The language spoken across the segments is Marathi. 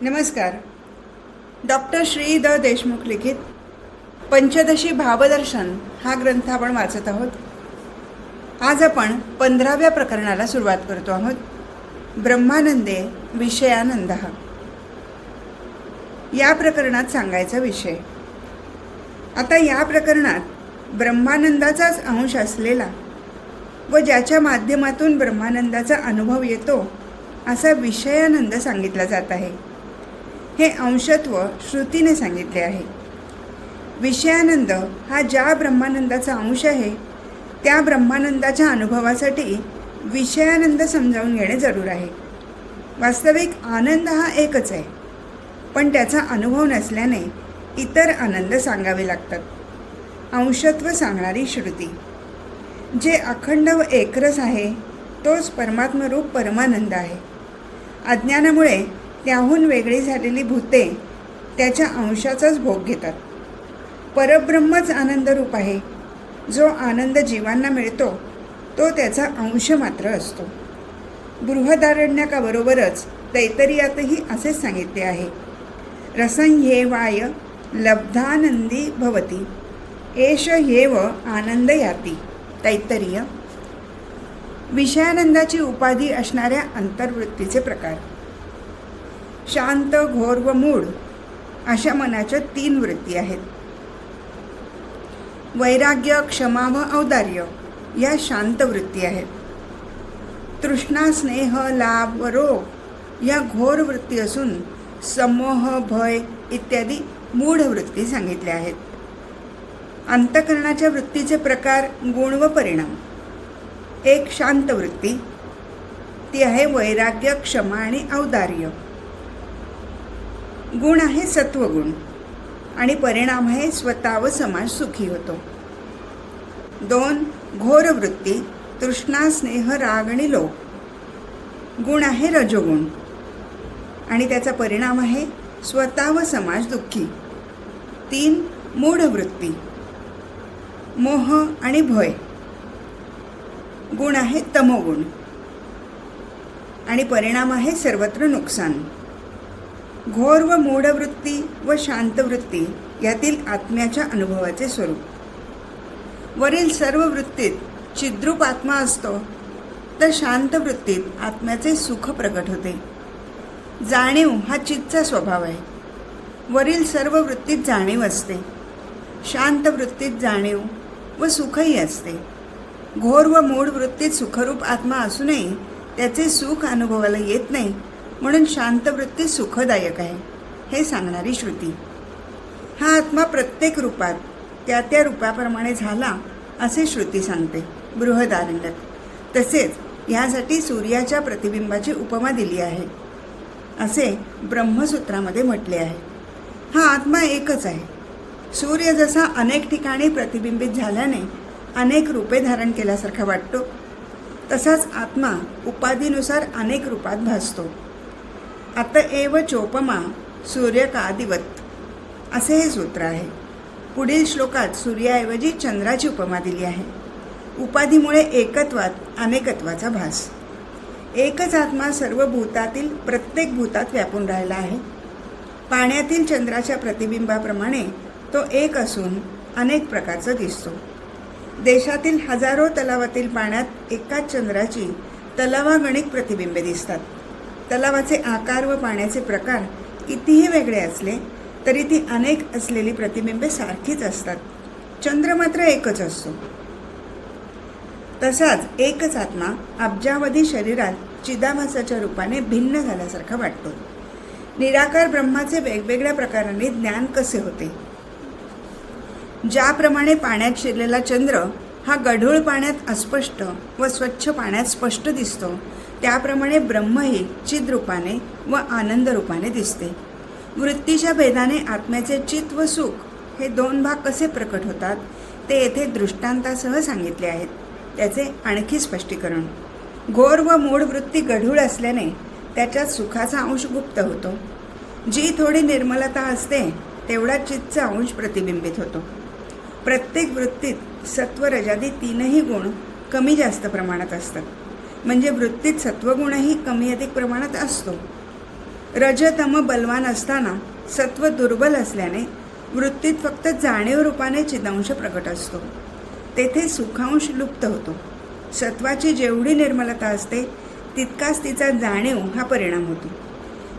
नमस्कार. डॉक्टर श्री द देशमुख लिखित पंचदशी भावदर्शन हा ग्रंथ आपण वाचत आहोत. आज आपण पंधराव्या प्रकरणाला सुरुवात करतो आहोत. ब्रह्मानंदे विषयानंद. या प्रकरणात सांगायचा विषय. आता या प्रकरणात ब्रह्मानंदाचाच अंश असलेला व ज्याच्या माध्यमातून ब्रह्मानंदाचा अनुभव येतो असा विषयानंद सांगितला जात आहे. हे अंशत्व श्रुतीने सांगितले आहे. विषयानंद हा ज्या ब्रह्मानंदाचा अंश आहे त्या ब्रह्मानंदाच्या अनुभवासाठी विषयानंद समजावून घेणे जरूर आहे. वास्तविक आनंद हा एकच आहे पण त्याचा अनुभव नसल्याने इतर आनंद सांगावे लागतात. अंशत्व सांगणारी श्रुती. जे अखंड व एकरस आहे तोच परमात्मरूप परमानंद आहे. अज्ञानामुळे त्याहून वेगळी झालेली भूते त्याच्या अंशाचाच भोग घेतात. परब्रह्मच आनंदरूप आहे. जो आनंद जीवांना मिळतो तो त्याचा अंश मात्र असतो. बृहदारण्यकाबरोबरच तैतरियातही असेच सांगितले आहे. रसंह्येवाय लब्धानंदी भवती एष हेव आनंद याती तैतरीय. विषयानंदाची उपाधी असणाऱ्या अंतर्वृत्तीचे प्रकार. शांत घोर व मूळ अशा मनाच्या तीन वृत्ती आहेत. वैराग्य क्षमा व औदार्य या शांत वृत्ती आहेत. तृष्णा स्नेह लाभ व रोग या घोर वृत्ती असून समोह भय इत्यादी मूढ वृत्ती सांगितल्या आहेत. अंतकरणाच्या वृत्तीचे प्रकार गुण व परिणाम. एक शांत वृत्ती ती आहे वैराग्य क्षमा आणि औदार्य. गुण आहे सत्वगुण आणि परिणाम आहे स्वतः व समाज सुखी होतो. दोन घोर वृत्ती तृष्णा स्नेह राग आणि लोभ. गुण आहे रजोगुण आणि त्याचा परिणाम आहे स्वतः व समाज दुःखी. तीन मूढ वृत्ती मोह आणि भय. गुण आहे तमोगुण आणि परिणाम आहे सर्वत्र नुकसान. घोर व मूढ वृत्ती व शांत वृत्ती यातील आत्म्याच्या अनुभवाचे स्वरूप. वरील सर्व वृत्तीत चिद्रूप आत्मा असतो तर शांत वृत्तीत आत्म्याचे सुख प्रकट होते. जाणीव हा चित्तचा स्वभाव आहे. वरील सर्व वृत्तीत जाणीव असते. शांत वृत्तीत जाणीव व सुखही असते. घोर व मूढ वृत्तीत सुखरूप आत्मा असूनही त्याचे सुख अनुभवाला येत नाही म्हणून शांत वृत्ती सुखदायक आहे हे सांगणारी श्रुती. हा आत्मा प्रत्येक रूपात त्या त्या रूपाप्रमाणे झाला असे श्रुती सांगते बृहदारण्यक. तसेच ह्यासाठी सूर्याच्या प्रतिबिंबाची उपमा दिली आहे. असे ब्रह्मसूत्रामध्ये म्हटले आहे. हा आत्मा एकच आहे. सूर्य जसा अनेक ठिकाणी प्रतिबिंबित झाल्याने अनेक रूपे धारण केल्यासारखा वाटतो. तसाच आत्मा उपाधीनुसार अनेक रूपात भासतो. आता एव चोपमा सूर्य असे हे सूत्र आहे. पुढील श्लोकात सूर्याऐवजी चंद्राची उपमा दिली आहे. उपाधीमुळे एकत्वात अनेकत्वाचा भास. एकच आत्मा सर्व भूतातील प्रत्येक भूतात व्यापून राहिला आहे. पाण्यातील चंद्राच्या प्रतिबिंबाप्रमाणे तो एक असून अनेक प्रकारचा दिसतो. देशातील हजारो तलावातील पाण्यात एकाच चंद्राची तलावागणिक प्रतिबिंबे दिसतात. तलावाचे आकार व पाण्याचे प्रकार कितीही वेगळे असले तरी ती अनेक असलेली प्रतिबिंबे सारखीच असतात. चंद्र मात्र एकच असतो. तसाच एकच आत्मा अब्जावधी शरीरात चिदाभासाच्या रूपाने भिन्न झाल्यासारखा वाटतो. निराकार ब्रह्माचे वेगवेगळ्या प्रकारांनी ज्ञान कसे होते? ज्याप्रमाणे पाण्यात शिरलेला चंद्र हा गढूळ पाण्यात अस्पष्ट व स्वच्छ पाण्यात स्पष्ट दिसतो त्याप्रमाणे ब्रह्मही चिद्रूपाने व आनंद रूपाने दिसते. वृत्तीच्या भेदाने आत्म्याचे चित व सुख हे दोन भाग कसे प्रकट होतात ते येथे दृष्टांतासह सांगितले आहेत. त्याचे आणखी स्पष्टीकरण. घोर व मूळ वृत्ती गढूळ असल्याने त्याच्यात सुखाचा अंश गुप्त होतो. जी थोडी निर्मलता असते तेवढा चित्तचा अंश प्रतिबिंबित होतो. प्रत्येक वृत्तीत सत्व रजादी तीनही गुण कमी जास्त प्रमाणात असतात. म्हणजे वृत्तीत सत्वगुणही कमी अधिक प्रमाणात असतो. रजतम बलवान असताना सत्व दुर्बल असल्याने वृत्तीत फक्त जाणीव रूपाने चिदांश प्रकट असतो. तेथे सुखांश लुप्त होतो. सत्वाची जेवढी निर्मलता असते तितकाच तिचा जाणीव हा परिणाम होतो.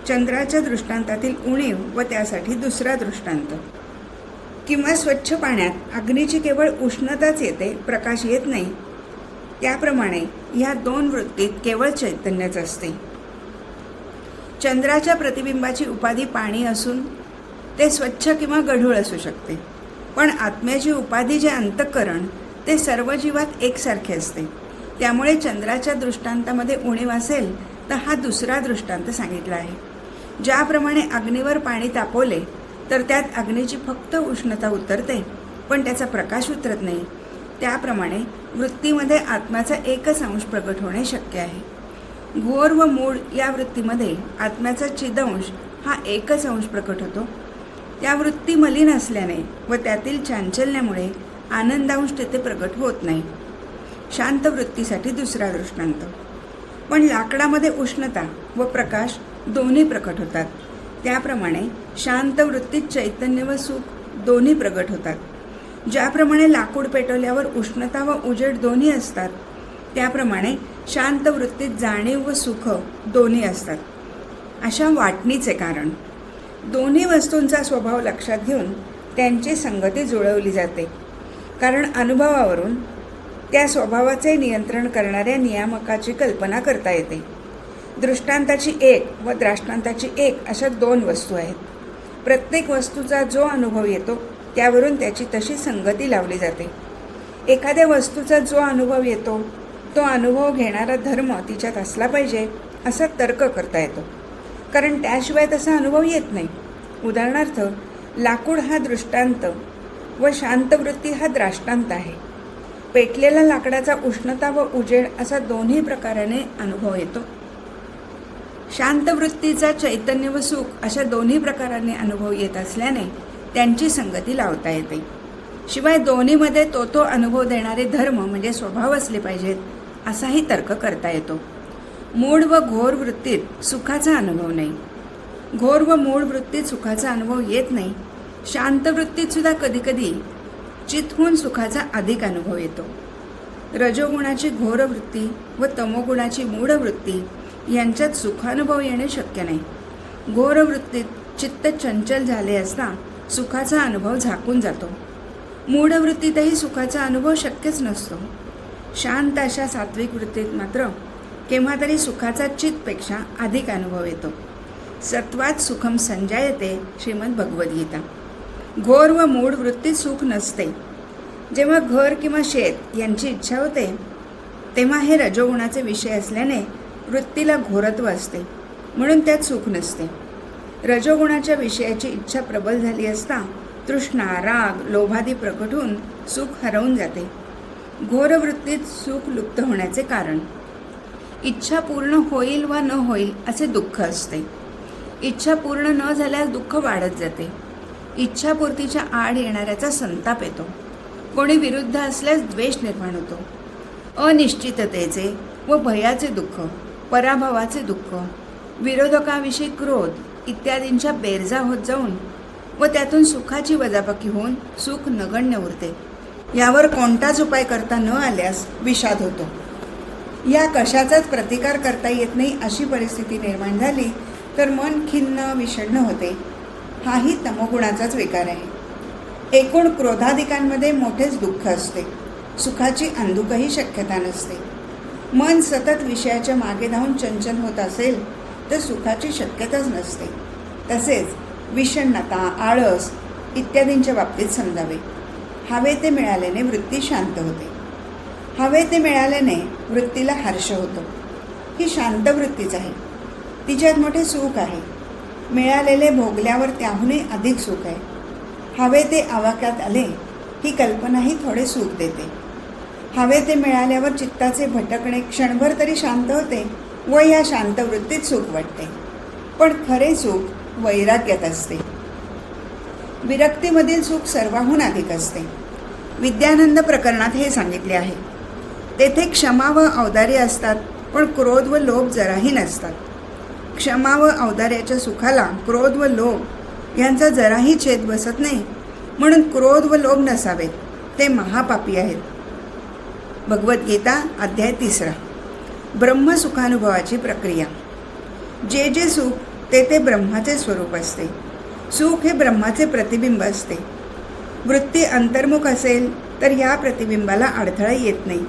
चंद्राच्या दृष्टांतातील उणीव व त्यासाठी दुसरा दृष्टांत. किंवा स्वच्छ पाण्यात अग्नीची केवळ उष्णताच येते प्रकाश येत नाही त्याप्रमाणे ह्या दोन वृत्तीत केवळ चैतन्यच असते. चंद्राच्या प्रतिबिंबाची उपाधी पाणी असून ते स्वच्छ किंवा गढूळ असू शकते. पण आत्म्याची उपाधी जे अंतःकरण ते सर्व जीवात एकसारखे असते. त्यामुळे चंद्राच्या दृष्टांतामध्ये उणीव असेल तर हा दुसरा दृष्टांत सांगितला आहे. ज्याप्रमाणे अग्नीवर पाणी तापवले तर त्यात अग्नीची फक्त उष्णता उतरते पण त्याचा प्रकाश उतरत नाही. त्याप्रमाणे वृत्तीमध्ये आत्म्याचा एकच अंश प्रकट होणे शक्य आहे. घोर व मूळ या वृत्तीमध्ये आत्म्याचा चिदंश हा एकच अंश प्रकट होतो. त्या वृत्ती मलिन असल्याने व त्यातील चांचल्यामुळे आनंदांश तेथे प्रकट होत नाही. शांत वृत्तीसाठी दुसरा दृष्टांत. पण लाकडामध्ये उष्णता व प्रकाश दोन्ही प्रकट होतात. त्याप्रमाणे शांत वृत्तीत चैतन्य व सुख दोन्ही प्रकट होतात. ज्याप्रमाणे लाकूड पेटवल्यावर उष्णता व उजेड दोन्ही असतात त्याप्रमाणे शांत वृत्तीत जाणीव व सुख दोन्ही असतात. अशा वाटणीचे कारण. दोन्ही वस्तूंचा स्वभाव लक्षात घेऊन त्यांची संगती जुळवली जाते. कारण अनुभवावरून त्या स्वभावाचे नियंत्रण करणाऱ्या नियामकाची कल्पना करता येते. दृष्टांताची एक व द्राष्टांताची एक अशा दोन वस्तू आहेत. प्रत्येक वस्तूचा जो अनुभव येतो त्यावरून त्याची तशी संगती लावली जाते. एखाद्या वस्तूचा जो अनुभव येतो तो अनुभव घेणारा धर्म तिच्यात असला पाहिजे असा तर्क करता येतो. कारण त्याशिवाय तसा अनुभव येत नाही. उदाहरणार्थ लाकूड हा दृष्टांत व शांतवृत्ती हा द्राष्टांत आहे. पेटलेल्या लाकडाचा उष्णता व उजेड असा दोन्ही प्रकाराने अनुभव येतो. शांतवृत्तीचा चैतन्य व सुख अशा दोन्ही प्रकाराने अनुभव येत असल्याने त्यांची संगती लावता येते. शिवाय दोन्हीमध्ये तो तो अनुभव देणारे धर्म म्हणजे स्वभाव असले पाहिजेत असाही तर्क करता येतो. मूळ व घोर वृत्तीत सुखाचा अनुभव नाही. घोर व मूळ वृत्तीत सुखाचा अनुभव येत नाही. शांत वृत्तीत सुद्धा कधीकधी चितहून सुखाचा अधिक अनुभव येतो. रजोगुणाची घोर वृत्ती व तमोगुणाची मूढ वृत्ती यांच्यात सुखानुभव येणे शक्य नाही. घोर वृत्तीत चित्त चंचल झाले असता सुखाचा अनुभव झाकून जातो. मूढ वृत्तीतही सुखाचा अनुभव शक्यच नसतो. शांत अशा सात्विक वृत्तीत मात्र केव्हा तरी सुखाचा चितपेक्षा अधिक अनुभव येतो. सत्वात सुखम संजायते श्रीमद भगवद्गीता. घोर व मूळ वृत्तीत सुख नसते. जेव्हा घर किंवा शेत यांची इच्छा होते तेव्हा हे रजोगुणाचे विषय असल्याने वृत्तीला घोरत्व असते. म्हणून त्यात सुख नसते. रजोगुणाच्या विषयाची इच्छा प्रबल झाली असता तृष्णा राग लोभादी प्रकट होऊन सुख हरवून जाते. घोर वृत्तीत सुख लुप्त होण्याचे कारण. इच्छा पूर्ण होईल वा न होईल असे दुःख असते. इच्छा पूर्ण न झाल्यास दुःख वाढत जाते. इच्छापूर्तीच्या आड येणाऱ्याचा संताप येतो. कोणी विरुद्ध असल्यास द्वेष निर्माण होतो. अनिश्चिततेचे व भयाचे दुःख पराभवाचे दुःख विरोधकाविषयी क्रोध इत्यादींच्या बेरजा होत जाऊन व त्यातून सुखाची वजाबाकी होऊन सुख नगण्य उरते. यावर कोणताच उपाय करता न आल्यास विषाद होतो. या कशाचाच प्रतिकार करता येत नाही अशी परिस्थिती निर्माण झाली तर मन खिन्न विषण्ण होते. हाही तमोगुणाचाच विकार आहे. एकूण क्रोधाधिकांमध्ये मोठेच दुःख असते. सुखाची अंधुकही शक्यता नसते. मन सतत विषयाच्या मागे धावून चंचल होत असेल तर सुखाची शक्यताच नसते. तसेच विषण्णता आळस इत्यादींच्या बाबतीत समजावे. हवे ते मिळाल्याने वृत्ती शांत होते. हवे ते मिळाल्याने वृत्तीला हर्ष होतो. ही शांत वृत्तीच आहे. तिच्यात मोठे सुख आहे. मिळालेले भोगल्यावर त्याहूनही अधिक सुख आहे. हवे ते आवाक्यात आले ही कल्पनाही थोडे सुख देते. हवे ते मिळाल्यावर चित्ताचे भटकणे क्षणभर तरी शांत होते. व या शांतवृत्तीत सुख वाटते. पण खरे सुख वैराग्यात असते. विरक्तीमधील सुख सर्वाहून अधिक असते. विद्यानंद प्रकरणात हे सांगितले आहे. तेथे क्षमा व औदार्य असतात पण क्रोध व लोभ जराही नसतात. क्षमा व औदार्याच्या सुखाला क्रोध व लोभ यांचा जराही छेद बसत नाही. म्हणून क्रोध व लोभ नसावेत. ते महापापी आहेत. भगवद्गीता अध्याय तिसरा. ब्रह्मसुखानुभवाची प्रक्रिया. जे जे सुख ते ते ब्रह्माचे स्वरूप असते. सुख हे ब्रह्माचे प्रतिबिंब असते. वृत्ती अंतर्मुख असेल तर या प्रतिबिंबाला अडथळा येत नाही.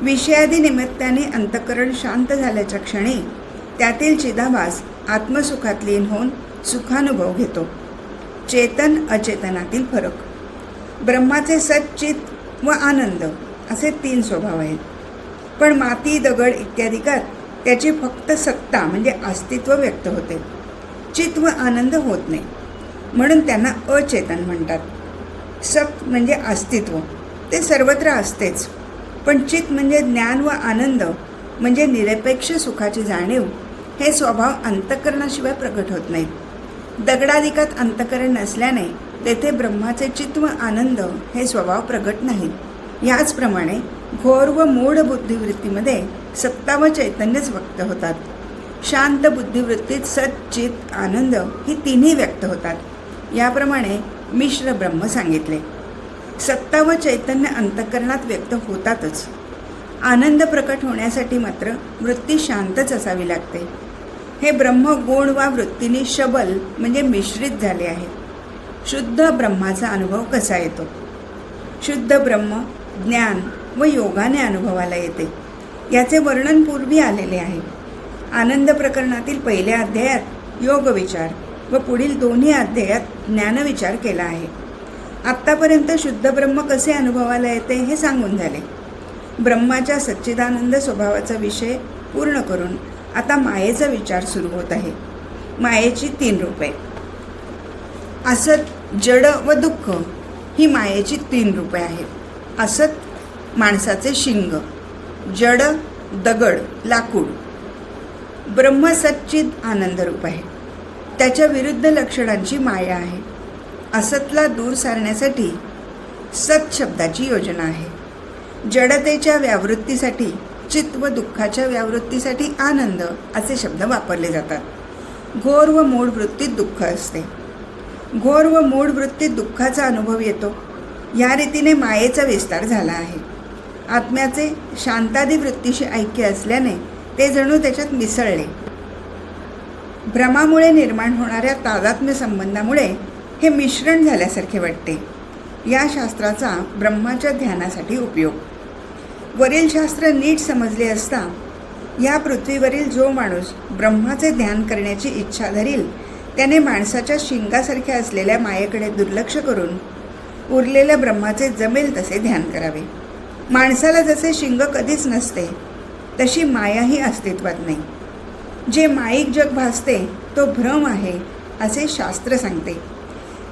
विषयादी निमित्ताने अंतकरण शांत झाल्याच्या क्षणी त्यातील चिदाभास आत्मसुखात लीन होऊन सुखानुभव घेतो. चेतन अचेतनातील फरक. ब्रह्माचे सच्चित व आनंद असे तीन स्वभाव आहेत. पण माती दगड इत्यादिकात त्याची फक्त सत्ता म्हणजे अस्तित्व व्यक्त होते. चित व आनंद होत नाही. म्हणून त्यांना अचेतन म्हणतात. सत म्हणजे अस्तित्व. ते सर्वत्र असतेच. पण चित म्हणजे ज्ञान व आनंद म्हणजे निरपेक्ष सुखाची जाणीव. हे स्वभाव अंतकरणाशिवाय प्रकट होत नाहीत. दगडाधिकात अंतकरण नसल्याने तेथे ब्रह्माचे चित्व आनंद हे स्वभाव प्रगट नाहीत. याचप्रमाणे घोर व मूढ बुद्धिवृत्तीमध्ये सत्ता व चैतन्यच व्यक्त होतात. शांत बुद्धिवृत्तीत सच्चित आनंद ही तिन्ही व्यक्त होतात. याप्रमाणे मिश्र ब्रह्म सांगितले. सत्ता व चैतन्य अंतकरणात व्यक्त होतातच. आनंद प्रकट होण्यासाठी मात्र वृत्ती शांतच असावी लागते. हे ब्रह्म गुण वा वृत्तीने शबल म्हणजे मिश्रित झाले आहे. शुद्ध ब्रह्माचा अनुभव कसा येतो? शुद्ध ब्रह्म ज्ञान व योगाने अनुभवाला येते. याचे वर्णन पूर्वी आलेले आहे. आनंद प्रकरणातील पहिल्या अध्यायात योग विचार व पुढील दोन्ही अध्यायात ज्ञानविचार केला आहे. आत्तापर्यंत शुद्ध ब्रह्म कसे अनुभवाला येते हे सांगून झाले. ब्रह्माच्या सच्चिदानंद स्वभावाचा विषय पूर्ण करून आता मायेचा विचार सुरू होत आहे. मायेची तीन रूपे. असत जड व दुःख ही मायेची तीन रूपे आहेत. असत माणसाचे शिंग जड दगड लाकूड. ब्रह्म आनंदरूप आहे. त्याच्या विरुद्ध लक्षणांची माया आहे. असतला दूर सारण्यासाठी सत शब्दाची योजना आहे. जडतेच्या व्यावृत्तीसाठी चित्त व दुःखाच्या व्यावृत्तीसाठी आनंद असे शब्द वापरले जातात. घोर व मूळ वृत्तीत दुःख असते. घोर व मूळ वृत्तीत दुःखाचा अनुभव येतो. या रीतीने मायेचा विस्तार झाला आहे. आत्म्याचे शांतादी वृत्तीशी ऐक्य असल्याने ते जणू त्याच्यात मिसळले. भ्रमामुळे निर्माण होणाऱ्या तादात्म्य संबंधामुळे हे मिश्रण झाल्यासारखे वाटते. या शास्त्राचा ब्रह्माच्या ध्यानासाठी उपयोग. वरील शास्त्र नीट समजले असता या पृथ्वीवरील जो माणूस ब्रह्माचे ध्यान करण्याची इच्छा धरील त्याने माणसाच्या शिंगासारख्या असलेल्या मायेकडे दुर्लक्ष करून उरलेल्या ब्रह्माचे जमेल तसे ध्यान करावे. माणसाला जसे शिंग कधीच नसते तशी मायाही अस्तित्वात नाही. जे माईक जग भासते तो भ्रम आहे असे शास्त्र सांगते.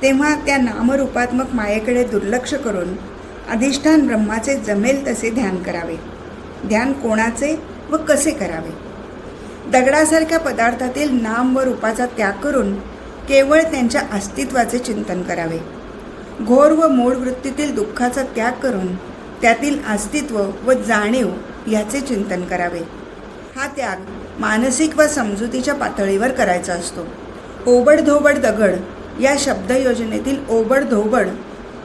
तेव्हा त्या नामरूपात्मक मायेकडे दुर्लक्ष करून अधिष्ठान ब्रह्माचे जमेल तसे ध्यान करावे. ध्यान कोणाचे व कसे करावे? दगडासारख्या पदार्थातील नाम व रूपाचा त्याग करून केवळ त्यांच्या अस्तित्वाचे चिंतन करावे. घोर व मूळ वृत्तीतील दुःखाचा त्याग करून त्यातील अस्तित्व व जाणीव याचे चिंतन करावे. हा त्याग मानसिक व समजुतीच्या पातळीवर करायचा असतो. ओबडधोबड दगड या शब्दयोजनेतील ओबडधोबड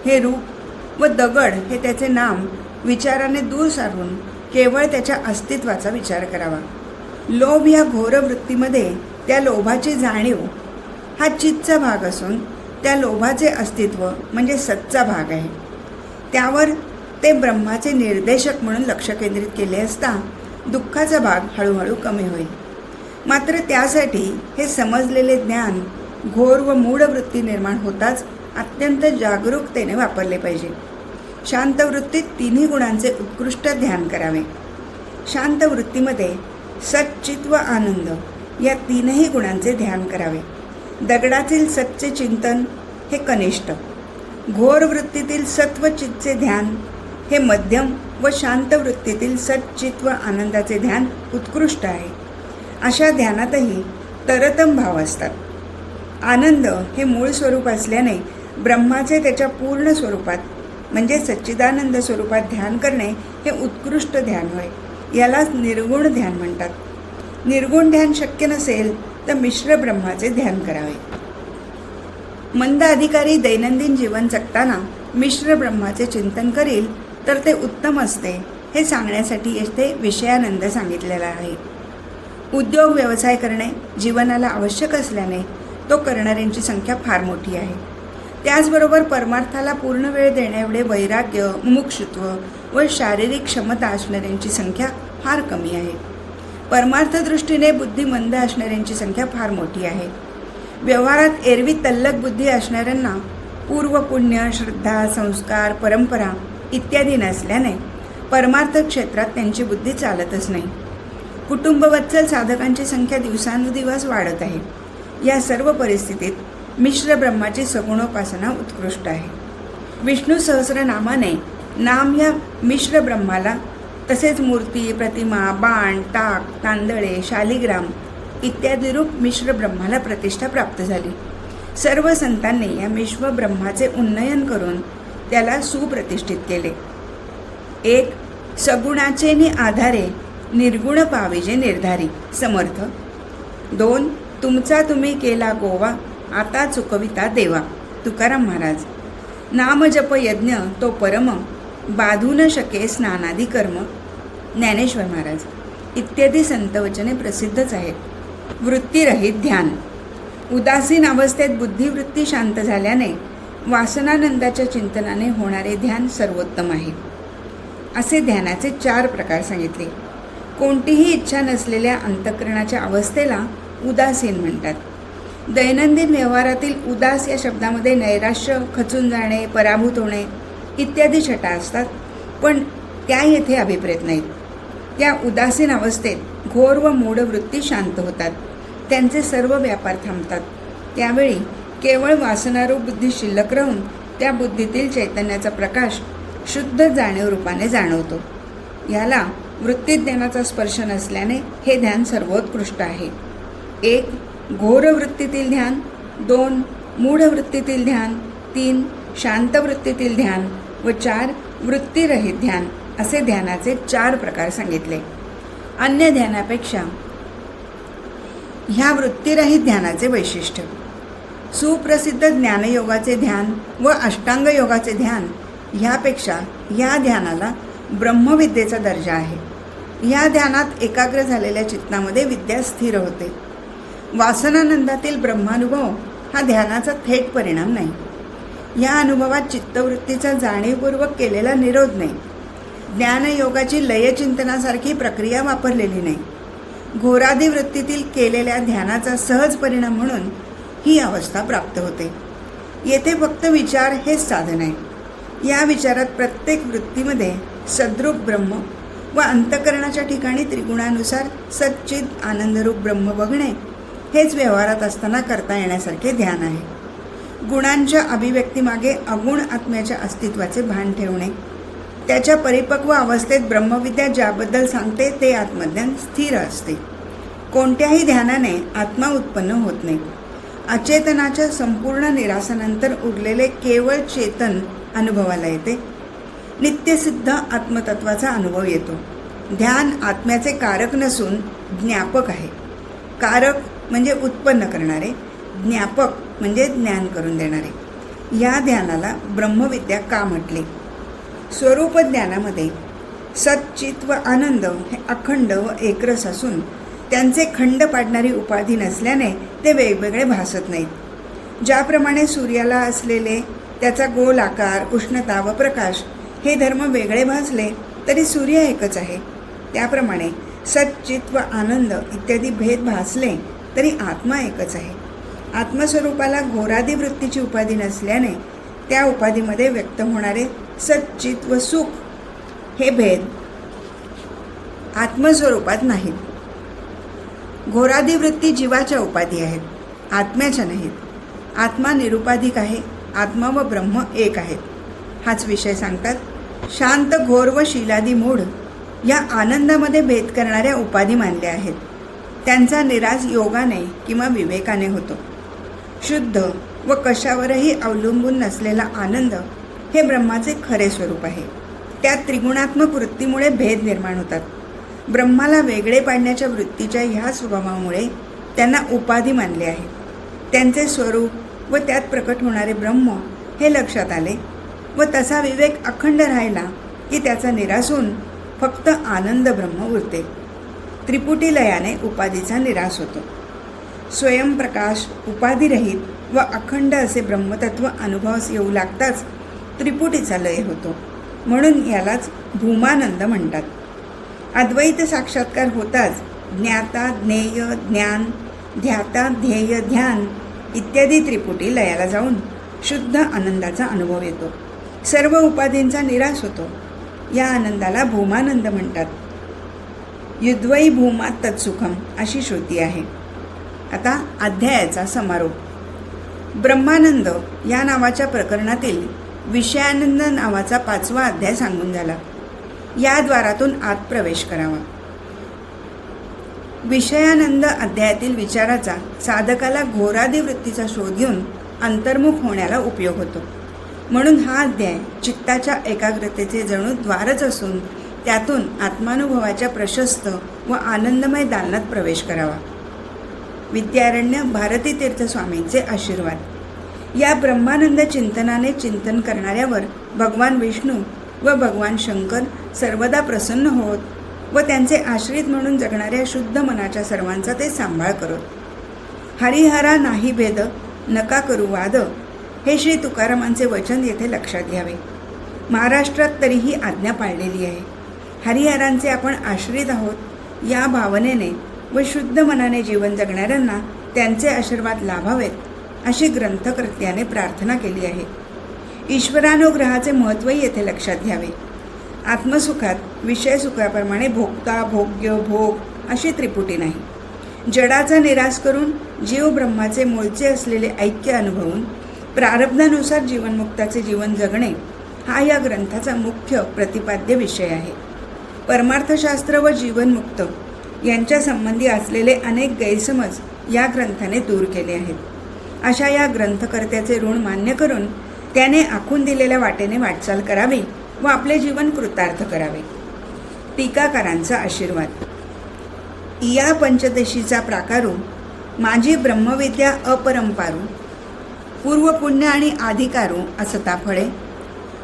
हे रूप व दगड हे त्याचे नाम विचाराने दूर सारून केवळ त्याच्या अस्तित्वाचा विचार करावा. लोभ या घोर वृत्तीमध्ये त्या लोभाची जाणीव हा चितचा भाग असून त्या लोभाचे अस्तित्व म्हणजे सच्चा भाग आहे. त्यावर ते ब्रह्माचे निर्देशक म्हणून लक्ष केंद्रित केले असता दुःखाचा भाग हळूहळू कमी होईल. मात्र त्यासाठी हे समजलेले ज्ञान घोर व मूढ वृत्ती निर्माण होताच अत्यंत जागरूकतेने वापरले पाहिजे. शांत वृत्तीत तिन्ही गुणांचे उत्कृष्ट ध्यान करावे. शांत वृत्तीमध्ये सच्चित व आनंद या तीनही गुणांचे ध्यान करावे. दगडातील सच्चे चिंतन हे कनिष्ठ. घोर वृत्तीतील सत्वचितचे ध्यान हे मध्यम व शांत वृत्तीतील सच्चित व आनंदाचे ध्यान उत्कृष्ट आहे. अशा ध्यानातही तरतम भाव असतात. आनंद हे मूळ स्वरूप असल्याने ब्रह्माचे त्याच्या पूर्ण स्वरूपात म्हणजे सच्चिदानंद स्वरूपात ध्यान करणे हे उत्कृष्ट ध्यान होय. यालाच निर्गुण ध्यान म्हणतात. निर्गुण ध्यान शक्य नसेल तर मिश्र ब्रह्माचे ध्यान करावे. मंद अधिकारी दैनंदिन जीवन जगताना मिश्र ब्रह्माचे चिंतन करील तर ते उत्तम असते हे सांगण्यासाठी येथे विषयानंद सांगितलेला आहे. उद्योग व्यवसाय करणे जीवनाला आवश्यक असल्याने तो करणाऱ्यांची संख्या फार मोठी आहे. त्याचबरोबर परमार्थाला पूर्ण वेळ देण्याएवढे वैराग्य मुमुक्षुत्व व शारीरिक क्षमता असणाऱ्यांची संख्या फार कमी आहे. परमार्थदृष्टीने बुद्धिमंद असणाऱ्यांची संख्या फार मोठी आहे. व्यवहारात एरवी तल्लक बुद्धी असणाऱ्यांना पूर्व पुण्य श्रद्धा संस्कार परंपरा इत्यादी नसल्याने परमार्थ क्षेत्रात त्यांची बुद्धी चालतच नाही. कुटुंबवत्सल साधकांची संख्या दिवसानुदिवस वाढत आहे. या सर्व परिस्थितीत मिश्र ब्रह्माची सगुणोपासना उत्कृष्ट आहे. विष्णू सहस्रनामाने नाम या मिश्र ब्रह्माला तसेच मूर्ती प्रतिमा बाण ताक तांदळे शालिग्राम इत्यादी रूप मिश्र ब्रह्माला प्रतिष्ठा प्राप्त झाली. सर्व संतांनी या मिश्र ब्रह्माचे उन्नयन करून त्याला सुप्रतिष्ठित केले. एक सगुणाचे नि आधारे निर्गुण पाविजे निर्धारी समर्थ. दोन तुमचा तुम्ही केला गोवा आता चुकविता देवा तुकाराम महाराज. नामजप यज्ञ तो परम बाधू न शके स्नानादी कर्म. ज्ञानेश्वर महाराज इत्यादी संतवचने प्रसिद्धच आहेत. वृत्तीरहित ध्यान. उदासीन अवस्थेत बुद्धिवृत्ती शांत झाल्याने वासनानंदाच्या चिंतनाने होणारे ध्यान सर्वोत्तम आहे. असे ध्यानाचे चार प्रकार सांगितले. कोणतीही इच्छा नसलेल्या अंतकरणाच्या अवस्थेला उदासीन म्हणतात. दैनंदिन व्यवहारातील उदास या शब्दामध्ये नैराश्य खचून जाणे पराभूत होणे इत्यादी छटा असतात पण त्या येथे अभिप्रेत नाहीत. त्या उदासीन अवस्थेत घोर व मूढवृत्ती शांत होतात. त्यांचे सर्व व्यापार थांबतात. त्यावेळी केवळ वासनारूप बुद्धी शिल्लक राहून त्या बुद्धीतील चैतन्याचा प्रकाश शुद्ध जाणीव रूपाने जाणवतो. ह्याला वृत्तीज्ञानाचा स्पर्श नसल्याने हे ध्यान सर्वोत्कृष्ट आहे. एक घोर वृत्तीतील ध्यान दोन मूढ वृत्तीतील ध्यान तीन शांत वृत्तीतील ध्यान व चार वृत्तीरहित ध्यान असे ध्यानाचे चार प्रकार सांगितले. अन्य ध्यानापेक्षा ह्या वृत्तीरहित ध्यानाचे वैशिष्ट्य. सुप्रसिद्ध ज्ञानयोगाचे ध्यान व अष्टांग योगाचे ध्यान ह्यापेक्षा ह्या ध्यानाला ब्रह्मविद्येचा दर्जा आहे. या ध्यानात एकाग्र झालेल्या चित्तामध्ये विद्या स्थिर होते. वासनानंदातील ब्रह्मानुभव हा ध्यानाचा थेट परिणाम नाही. या अनुभवात चित्तवृत्तीचा जाणीवपूर्वक केलेला निरोध नाही. ज्ञानयोगाची लयचिंतनासारखी प्रक्रिया वापरलेली नाही. घोरादी वृत्तीतील केलेल्या ध्यानाचा सहज परिणाम म्हणून ही अवस्था प्राप्त होते. येथे फक्त विचार हेच साधन आहे. या विचारात प्रत्येक वृत्तीमध्ये सद्रूप ब्रह्म व अंतकरणाच्या ठिकाणी त्रिगुणानुसार सच्चित आनंदरूप ब्रह्म बघणे हेच व्यवहारात असताना करता येण्यासारखे ध्यान आहे. गुणांच्या अभिव्यक्तीमागे अगुण आत्म्याच्या अस्तित्वाचे भान ठेवणे त्याच्या परिपक्व अवस्थेत ब्रह्मविद्या ज्याबद्दल सांगते ते आत्मज्ञान स्थिर असते. कोणत्याही ध्यानाने आत्मा उत्पन्न होत नाही. अचेतनाच्या संपूर्ण निरासानंतर उरलेले केवळ चेतन अनुभवाला येते. नित्यसिद्ध आत्मतत्वाचा अनुभव येतो. ध्यान आत्म्याचे कारक नसून ज्ञापक आहे. कारक म्हणजे उत्पन्न करणारे ज्ञापक म्हणजे ज्ञान करून देणारे. या ध्यानाला ब्रह्मविद्या का म्हटले? स्वरूप ज्ञानामध्ये सच्चित व आनंद हे अखंड व एकरस असून त्यांचे खंड पाडणारी उपाधी नसल्याने ते वेगवेगळे भासत नाहीत. ज्याप्रमाणे सूर्याला असलेले त्याचा गोल आकार उष्णता व प्रकाश हे धर्म वेगळे भासले तरी सूर्य एकच आहे. त्याप्रमाणे सच्चित व आनंद इत्यादी भेद भासले तरी आत्मा एकच आहे. आत्मस्वरूपाला घोरादी वृत्तीची उपाधी नसल्याने त्या उपाधीमध्ये व्यक्त होणारे सच्चित व सुख हे भेद आत्मस्वरूपात नाहीत. घोरादी वृत्ती जीवाच्या उपाधी आहेत आत्म्याच्या नाहीत. आत्मा निरुपाधिक आहे आत्मा व ब्रह्म एक आहेत. हाच विषय सांगतात शांत घोर व शिलादी मूढ या आनंदामध्ये भेद करणाऱ्या उपाधी मानल्या आहेत. त्यांचा निराश योगाने किंवा विवेकाने होतो. शुद्ध व कशावरही अवलंबून नसलेला आनंद हे ब्रह्माचे खरे स्वरूप आहे. त्यात त्रिगुणात्मक वृत्तीमुळे भेद निर्माण होतात. ब्रह्माला वेगळे पाडण्याच्या वृत्तीच्या ह्या स्वभावामुळे त्यांना उपाधी मानले आहे. त्यांचे स्वरूप व त्यात प्रकट होणारे ब्रह्म हे लक्षात आले व तसा विवेक अखंड राहिला की त्याचा निराश होऊन फक्त आनंद ब्रह्म उरते. त्रिपुटी लयाने उपाधीचा निराश होतो. स्वयंप्रकाश उपाधिरहित व अखंड असे ब्रह्मतत्व अनुभवास येऊ लागताच त्रिपुटीचा लय होतो. म्हणून यालाच भूमानंद म्हणतात. अद्वैत साक्षात्कार होताच. ज्ञाता ज्ञेय ज्ञान ध्याता ध्येय ध्यान इत्यादी त्रिपुटी लयाला जाऊन शुद्ध आनंदाचा अनुभव येतो. सर्व उपाधींचा निराश होतो. या आनंदाला भूमानंद म्हणतात. युद्वई भूमात तत्सुखम अशी श्रुती आहे. आता अध्यायाचा समारोप. ब्रह्मानंद या नावाच्या प्रकरणातील विषयानंद नावाचा पाचवा अध्याय सांगून झाला. या द्वारातून आत प्रवेश करावा. विषयानंद अध्यायातील विचाराचा साधकाला घोरादी वृत्तीचा शोध घेऊन अंतर्मुख होण्याला उपयोग होतो. म्हणून हा अध्याय चित्ताच्या एकाग्रतेचे जणू द्वारच असून त्यातून आत्मानुभवाच्या प्रशस्त व आनंदमय दालनात प्रवेश करावा. विद्यारण्य भारती तीर्थ स्वामींचे आशीर्वाद. या ब्रह्मानंद चिंतनाने चिंतन करणाऱ्यावर भगवान विष्णू व भगवान शंकर सर्वदा प्रसन्न होत व त्यांचे आश्रित म्हणून जगणाऱ्या शुद्ध मनाच्या सर्वांचा ते सांभाळ करत. हरिहरा नाही भेद नका करू वाद. हे श्री तुकारामांचे वचन येथे लक्षात घ्यावे. महाराष्ट्रात तरी ही आज्ञा पाळलेली आहे. हरिहरांचे आपण आश्रित आहोत या भावनेने व शुद्ध मनाने जीवन जगणाऱ्यांना त्यांचे आशीर्वाद लाभावेत अशी ग्रंथकर्त्याने प्रार्थना केली आहे. ईश्वरानुग्रहाचे महत्त्वही येथे लक्षात घ्यावे. आत्मसुखात विषय सुखाप्रमाणे भोगता भोग्य भोग अशी त्रिपुटी नाही. जडाचा निराश करून जीव ब्रह्माचे मूळचे असलेले ऐक्य अनुभवून प्रारब्धानुसार जीवनमुक्ताचे जीवन जगणे हा या ग्रंथाचा मुख्य प्रतिपाद्य विषय आहे. परमार्थशास्त्र व जीवनमुक्त यांच्या संबंधी असलेले अनेक गैरसमज या ग्रंथाने दूर केले आहेत. अशा या ग्रंथकर्त्याचे ऋण मान्य करून त्याने आखून दिलेल्या वाटेने वाटचाल करावी व आपले जीवन कृतार्थ करावे. टीकाकारांचा आशीर्वाद. या पंचदशीचा प्राकारू माझी ब्रह्मविद्या अपरंपारू पूर्व पुण्य आणि अधिकारू असता फळे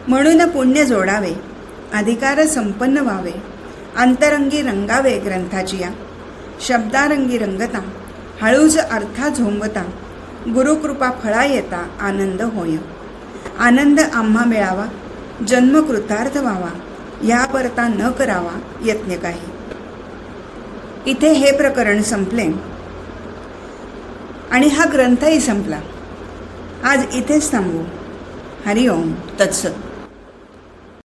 म्हणून पुण्य जोडावे अधिकार संपन्न व्हावे अंतरंगी रंगावे ग्रंथाची या शब्दारंगी रंगता हळूज अर्था झोंबता गुरुकृपा फळा येता आनंद होय. आनंद आम्हा मिळावा जन्म कृतार्थ व्हावा या परता न करावा यत्न काही. इथे हे प्रकरण संपले. आणि हा ग्रंथही संपला. आज इथेच थांबू. हरिओम. तत्सत.